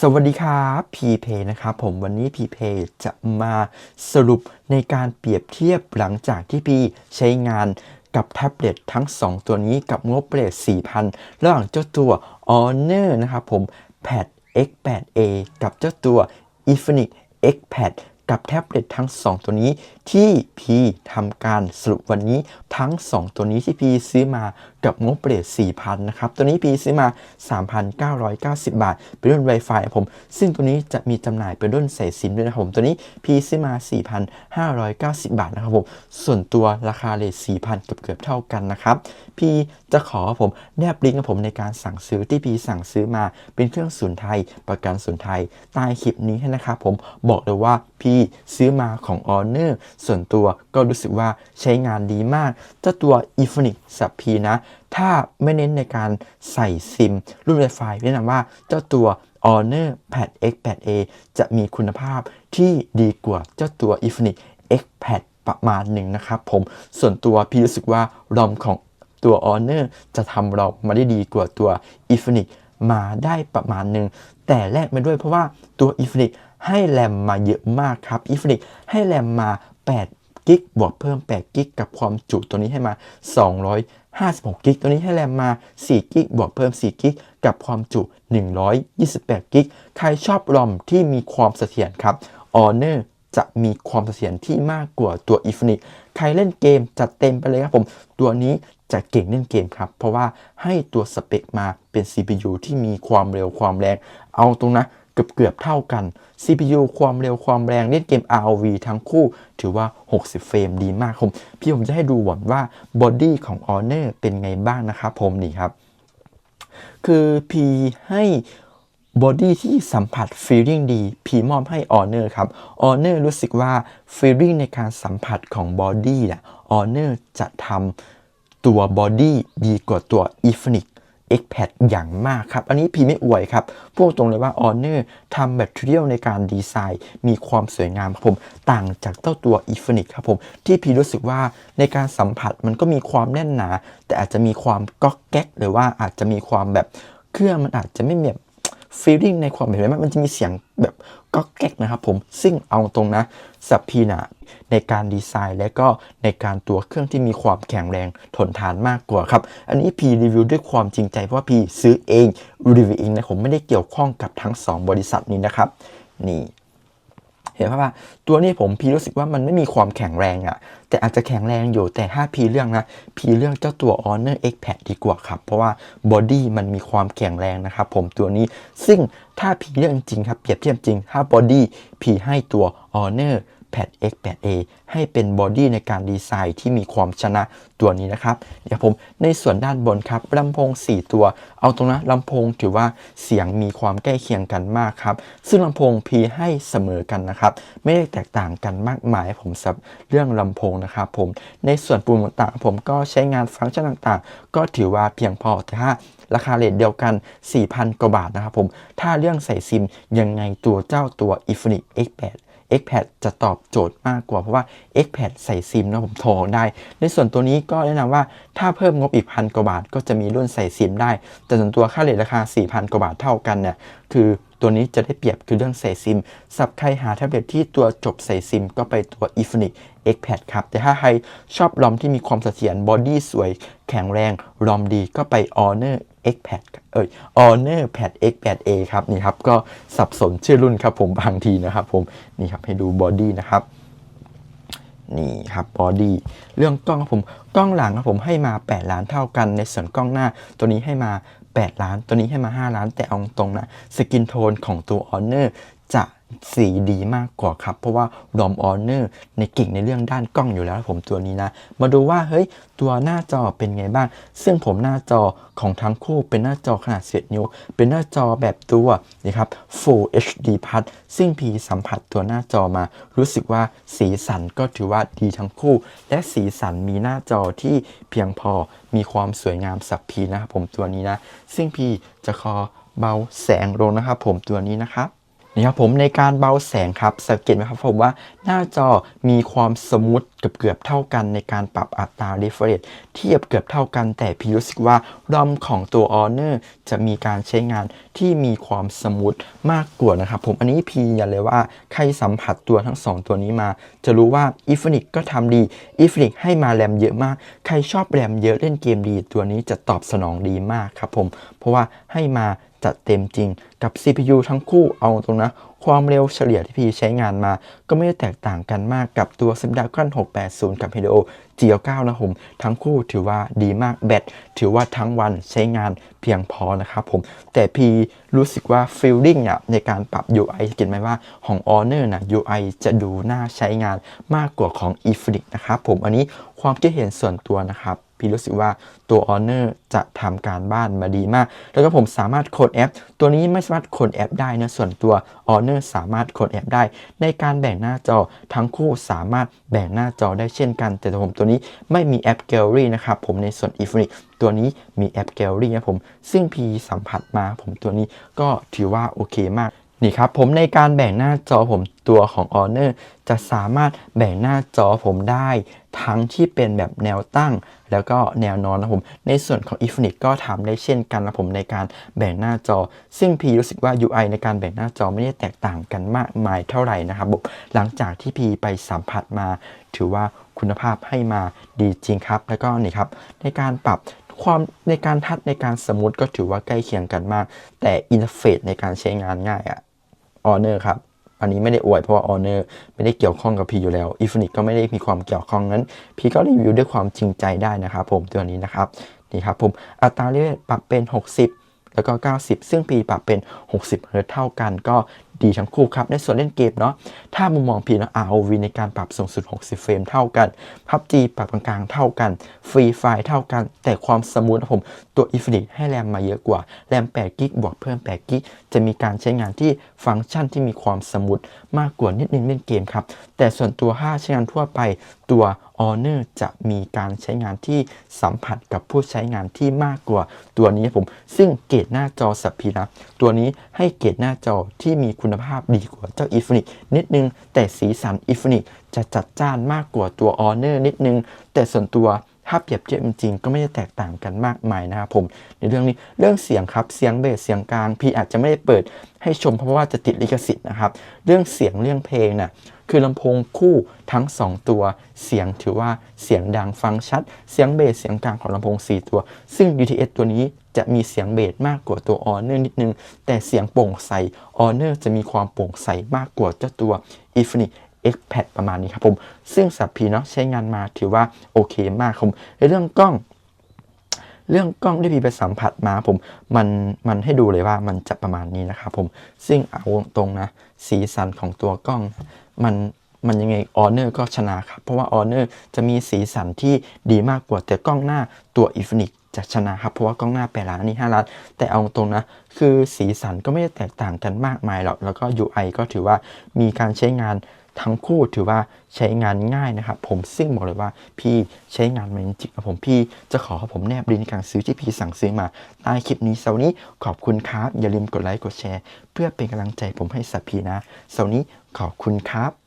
สวัสดีครับพีเพนะครับผมวันนี้พีเพจะมาสรุปในการเปรียบเทียบหลังจากที่พีใช้งานกับแท็บเล็ตทั้ง 2 ตัวนี้กับงบเรท4,000 ระหว่างเจ้าตัว Honor นะครับผม Pad X8a กับเจ้าตัว Infinix X8 กับแท็บเล็ตทั้ง 2 ตัวนี้ที่พีทำการสรุปวันนี้ทั้ง 2 ตัวนี้ที่พีซื้อมากับงบเปรท4,000นะครับ ตัวนี้พีซื้อมา 3,990 บาท เป็นรุ่น Wi-Fi ครับผม ซึ่งตัวนี้จะมีจำหน่ายเป็นรุ่นใส่ซิมด้วยนะครับผม ตัวนี้พีซื้อมา 4,590 บาทนะครับผม ส่วนตัวราคาเรท4,000เกือบเกือบเท่ากันนะครับพีจะขอผมแนบลิงก์กับผมในการสั่งซื้อที่พีสั่งซื้อมาเป็นเครื่องศูนย์ไทย ประกันศูนย์ไทยใต้คลิปนี้ให้นะครับผมบอกเลยว่าพีซื้อมาของ Honor ส่วนตัวก็รู้สึกว่าใช้งานดีมากเจ้าตัว Infinix สับพีนะ ถ้าไม่เน้นในการใส่ซิม รุ่น Wi-Fi แนะนำว่าเจ้าตัว Honor Pad X8a จะมีคุณภาพที่ดีกว่าเจ้าตัว Infinix X8 ประมาณหนึ่งนะครับผมส่วนตัวพี่รู้สึกว่ารอมของตัว Honor จะทำเรามาได้ดีกว่าตัว Infinix มาได้ประมาณหนึ่งแต่แลกมาด้วยเพราะว่าตัว Infinix ให้แรมมาเยอะมากครับ Infinix ให้แรมมา 8 กิกบวกเพิ่ม 8 กิกกับความจุตัวนี้ให้มา 256 กิกตัวนี้ให้แรมมา 4 กิกบวกเพิ่ม 4 กิกกับความจุ 128 กิกใครชอบรอมที่มีความเสถียรครับ Honor จะมีความเสถียรที่มากกว่าตัว Infinix ใครเล่นเกมจัดเต็มไปเลยครับผม ตัวนี้จะเก่งเล่นเกมครับ เพราะว่าให้ตัวสเปคมาเป็น CPU ที่มีความเร็วความแรง เอาตรงนะ เกือบเกือบๆเท่ากัน CPU ความเร็วความแรงเล่นเกม ROV ทั้งคู่ถือว่า 60 เฟรมดีมากผมพี่ผมจะให้ดูก่อนว่าบอดี้ของ Honor เป็นไงบ้างนะครับผมนี่ครับ คือพีให้บอดี้ที่สัมผัสฟีลลิ่งดีพีมอบให้ Honor ครับ Honor รู้สึกว่าฟีลลิ่งในการสัมผัสของบอดี้น่ะ Honor จะทำตัวบอดี้ดีกว่าตัว Infinix X-Pad อย่างมากครับ อันนี้พีไม่อวยครับ พูดตรงเลยว่า Honor ทำแบตเตอรี่ในการดีไซน์ มีความสวยงามครับผม ต่างจากเจ้าตัว e f o n i x ครับผม ที่พีรู้สึกว่าในการสัมผัสมันก็มีความแน่นหนา แต่อาจจะมีความก๊อกแก๊ก หรือว่าอาจจะมีความแบบเครื่องมันอาจจะไม่แบบ ฟีลลิ่งในความเป็นไหมมันจะมีเสียงแบบก๊อกแก๊กนะครับผมซึ่งเอาตรงนะสับพีนะในการดีไซน์และก็ในการตัวเครื่องที่มีความแข็งแรงทนทานมากกว่าครับ อันนี้พีรีวิวด้วยความจริงใจเพราะว่าพีซื้อเองรีวิวเองนะผมไม่ได้เกี่ยวข้องกับทั้ง 2 บริษัทนี้นะครับ นี่ เห็นว่าตัวนี้ผมพีรู้สึกว่ามันไม่มีความแข็งแรงอะ่ะ แต่อาจจะแข็งแรงอยู่แต่ถ้าพีเรื่องนะพีเรื่องเจ้าตัว Honor X-Pad ดีกว่าครับ เพราะว่าบอดี้มันมีความแข็งแรงนะครับผมตัวนี้ซึ่งถ้าพีเรื่องจริงครับเปรียบเทียบจริงถ้าบอดี้พีให้ตัว Honor Pad X8a ให้เป็นบอดี้ในการดีไซน์ที่มีความชนะตัวนี้นะครับเดี๋ยวผมในส่วนด้านบนครับลำโพง 4 ตัว เอาตรงนะลำโพงถือว่าเสียงมีความใกล้เคียงกันมากครับซึ่งลำโพง P ให้เสมอกันนะครับ ไม่ได้แตกต่างกันมากมายผมสับเรื่องลำโพงนะครับผมในส่วนปุ่มต่างๆ ผมก็ใช้งานฟังก์ชันต่างๆ ก็ถือว่าเพียงพอแต่ถ้าราคาเรทเดียวกัน 4,000 กว่าบาทนะครับผม ถ้าเรื่องใส่ซิมยังไงตัวเจ้าตัว i n f i n i X8 Xpad จะตอบโจทย์มากกว่าเพราะว่า Xpad ใส่ซิมนะผมโทรได้ ในส่วนตัวนี้ก็แนะนำว่าถ้าเพิ่มงบอีกพันกว่าบาท ก็จะมีรุ่นใส่ซิมได้ แต่ส่วนตัวค่าเรทราคา 4,000 กว่าบาทเท่ากันเนี่ยคือตัวนี้จะได้เปรียบคือเรื่องใส่ซิมสับใครหาแท็บเล็ตที่ตัวจบใส่ซิมก็ไปตัว Infinix Xpad ครับ แต่ถ้าใครชอบรอมที่มีความเสถียรบอดี้สวยแข็งแรงรอมดีก็ไป Honor Xpad เอ้ย Honor Pad X8a ครับนี่ครับก็สับสนชื่อรุ่นครับผมบางทีนะครับผมนี่ครับให้ดูบอดี้นะครับนี่ครับบอดี้เรื่องกล้องครับผมกล้องหลังครับผมให้มา 8 ล้านเท่ากัน ในส่วนกล้องหน้า ตัวนี้ให้มา 8 ล้าน ตัวนี้ให้มา 5 ล้านแต่เอาตรงนะสกินโทนของตัว Honor จะ สีดีมากกว่าครับ เพราะว่ารอมออเนอร์ในเก่งในเรื่องด้านกล้องอยู่แล้วผมตัวนี้นะ มาดูว่าเฮ้ยตัวหน้าจอเป็นไงบ้าง ซึ่งผมหน้าจอของทั้งคู่เป็นหน้าจอขนาด11นิ้ว เป็นหน้าจอแบบตัวนะครับ Full HD Plus ซึ่งพีสัมผัสตัวหน้าจอมา รู้สึกว่าสีสันก็ถือว่าดีทั้งคู่ และสีสันมีหน้าจอที่เพียงพอมีความสวยงามสับพีนะครับผมตัวนี้นะ ซึ่งพีจะขอเบาแสงลงนะครับผมตัวนี้นะครับ นี่ครับผมในการเบาแสงครับสังเกตไหมครับผมว่าหน้าจอมีความสมูทเกือบเกือบๆเท่ากันในการปรับอัตรา refresh เทียบเกือบเท่ากันแต่พี่รู้สึกว่ารอมของตัว Honor จะมีการใช้งานที่มีความสมูทมากกว่านะครับผมอันนี้พี่ยันเลยว่าใครสัมผัสตัวทั้งสองตัวนี้มา จะรู้ว่า i n f i n i x ก็ทำดี i n f i n i x ให้มาแรมเยอะมาก ใครชอบแรมเยอะเล่นเกมดี ตัวนี้จะตอบสนองดีมากครับผมเพราะว่าให้มา จัดเต็มจริงกับ CPU ทั้งคู่เอาตรงนะ ความเร็วเฉลี่ยที่พี่ใช้งานมา ก็ไม่ได้แตกต่างกันมากกับตัว Snapdragon 680 กับ Helio G9 นะผมทั้งคู่ถือว่าดีมากแบตถือว่าทั้งวันใช้งานเพียงพอนะครับผม แต่พี่รู้สึกว่า feeling อะในการปรับ UI เห็นไหมว่าของ Honor นะ UI จะดูน่าใช้งานมากกว่าของ Infinix นะครับผมอันนี้ความคิดเห็นส่วนตัวนะครับ พี่รู้สึกว่าตัว Honor จะทำการบ้านมาดีมาก แล้วก็ผมสามารถโคดแอป ตัวนี้ไม่สามารถโคดแอปได้นะ ส่วนตัว Honor สามารถโคดแอปได้ ในการแบ่งหน้าจอทั้งคู่สามารถแบ่งหน้าจอได้เช่นกัน แต่ผมตัวนี้ไม่มีแอป Gallery นะครับผมในส่วน Infinix ตัวนี้มีแอป Gallery นะผมซึ่งพีสัมผัสมาผมตัวนี้ก็ถือว่าโอเคมาก นี่ครับผมในการแบ่งหน้าจอผมตัวของ Honor จะสามารถแบ่งหน้าจอผมได้ ทั้งที่เป็นแบบแนวตั้ง แล้วก็แนวนอนนะผม ในส่วนของ Infinix ก็ทำได้เช่นกันนะผมในการแบ่งหน้าจอ ซึ่งพีรู้สึกว่า UI ในการแบ่งหน้าจอไม่ได้แตกต่างกันมากมายเท่าไหร่นะครับผมหลังจากที่พีไปสัมผัสมา ถือว่าคุณภาพให้มาดีจริงครับ แล้วก็นี่ครับในการปรับความในการทัดในการสมูทก็ถือว่าใกล้เคียงกันมาก แต่อินเทอร์เฟซในการใช้งานง่ายอะ ออเนอร์ครับอันนี้ไม่ได้อวยเพราะว่าออเนอร์ไม่ได้เกี่ยวข้องกับพีอยู่แล้วอีฟนิกก็ไม่ได้มีความเกี่ยวข้องนั้น พีก็รีวิวด้วยความจริงใจได้นะครับผมตัวนี้นะครับนี่ครับผมอัตราเรทปรับเป็น 60 แล้วก็ 90 ซึ่งพีปรับเป็น 60เฮิร์ตเท่ากัน ก็ ดีทั้งคู่ครับ ในส่วนเล่นเกมเนาะ ถ้ามุมมองพีนาะ ROV ในการปรับสูงสุด 60 เฟรมเท่ากัน PUBG ปรับกลางๆเท่ากัน Free Fire เท่ากัน แต่ความสมูทนะผม ตัว Infinix ให้แรมมาเยอะกว่า แรม8กิกบวกเพิ่ม8กิกจะมีการใช้งานที่ฟังก์ชันที่มีความสมูทมากกว่านิดนึงเล่นเกมครับ แต่ส่วนตัว5ใช้งานทั่วไปตัว Honor จะมีการใช้งานที่สัมผัสกับผู้ใช้งานที่มากกว่าตัวนี้ผม ซึ่งเกรดหน้าจอสัพพีนะตัวนี้ให้เกรดหน้าจอที่มีคุณภาพดีกว่าเจ้า Infinix นิดนึง แต่สีสัน Infinix จะจัดจ้านมากกว่าตัว Honor นิดนึง แต่ส่วนตัว ถ้าเปรียบเทียบจริงๆก็ไม่ได้แตกต่างกันมากมายนะครับผม ในเรื่องนี้เรื่องเสียงครับเสียงเบสเสียงกลางพี่อาจจะไม่ได้เปิดให้ชมเพราะว่าจะติดลิขสิทธิ์นะครับ เรื่องเสียงเรื่องเพลงน่ะคือลำโพงคู่ทั้ง 2 ตัว เสียงถือว่าเสียงดังฟังชัด เสียงเบสเสียงกลางของลำโพง 4 ตัว ซึ่ง UTS ตัวนี้จะมีเสียงเบสมากกว่าตัว Honor นิดนึง แต่เสียงโปร่งใส Honor จะมีความโปร่งใสมากกว่าเจ้าตัว Infinix X xpad ประมาณนี้ครับผม ซึ่งสับพีเนาะใช้งานมาถือว่าโอเคมากครับในเรื่องกล้อง เรื่องกล้องที่พี่ไปสัมผัสมาผมมันมันให้ดูเลยว่ามันจะประมาณนี้นะครับผม ซึ่งเอาตรงนะ สีสันของตัวกล้อง มันมันยังไงออเนอร์ก็ชนะครับ เพราะว่าออเนอร์จะมีสีสันที่ดีมากกว่าแต่กล้องหน้าตัว Infinix จะชนะครับ เพราะว่ากล้องหน้า8ล้านอันนี้5ล้าน แต่เอาตรงนะ คือสีสันก็ไม่ได้แตกต่างกันมากมายหรอก แล้วก็ UI ก็ถือว่ามีการใช้งาน ทั้งคู่ถือว่าใช้งานง่ายนะครับ ผมซึ่งบอกเลยว่าพี่ใช้งานมาจริงครับผมพี่จะขอผมแนบลิงก์การซื้อที่พี่สั่งซื้อมาใต้คลิปนี้เสาร์นี้ขอบคุณครับ อย่าลืมกดไลค์กดแชร์ เพื่อเป็นกำลังใจผมให้สัพพีนะเสาร์นี้ขอบคุณครับ